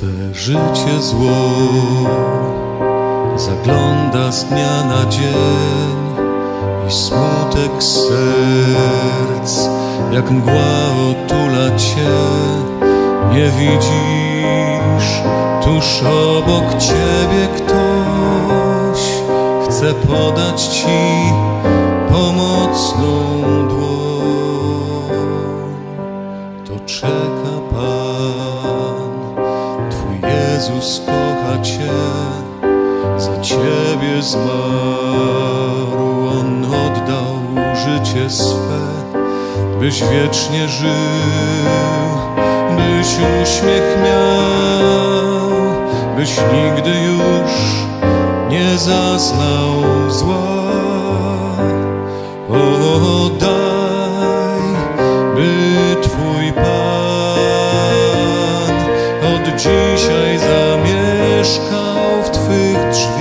Twe życie zło zagląda z dnia na dzień i smutek serc jak mgła otula cię. Nie widzisz tuż obok ciebie ktoś chce podać ci pomocną dłoń. To czeka Pan, Jezus kocha Cię, za Ciebie zmarł, On oddał życie swe, byś wiecznie żył, byś uśmiech miał, byś nigdy już nie zaznał zła. O, zamieszkał w Twych drzwiach.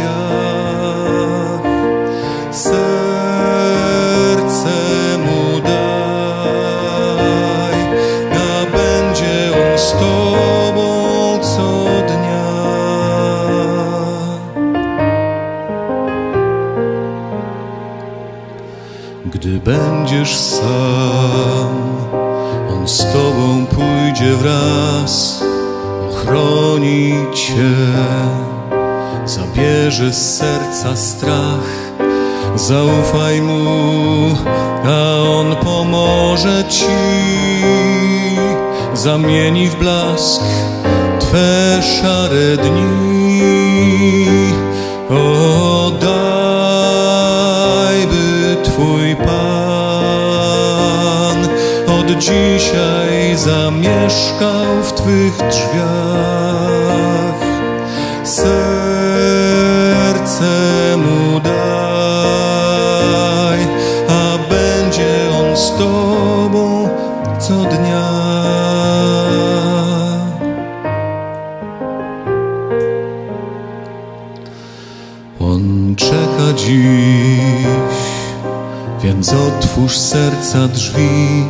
Serce Mu daj, a będzie On z Tobą co dnia. Gdy będziesz sam, On z Tobą pójdzie wraz, ochroni Cię, zabierze z serca strach. Zaufaj Mu, a On pomoże Ci, zamieni w blask Twe szare dni. Dzisiaj zamieszkał w Twych drzwiach. Serce Mu daj, a będzie On z Tobą co dnia. On czeka dziś, więc otwórz serca drzwi,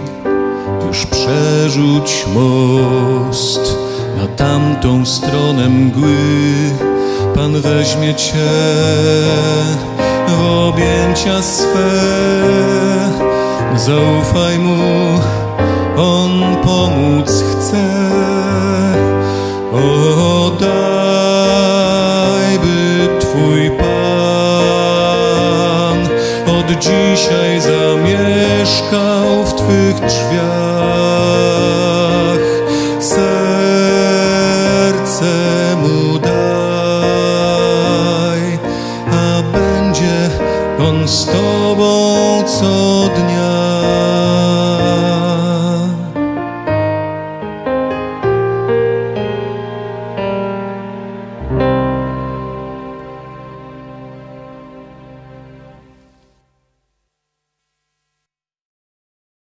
już przerzuć most na tamtą stronę mgły. Pan weźmie cię w objęcia swe, zaufaj mu, on pomóc chce. Od dzisiaj zamieszkał w Twych drzwiach. Serce Mu daj, a będzie On z Tobą co dnia.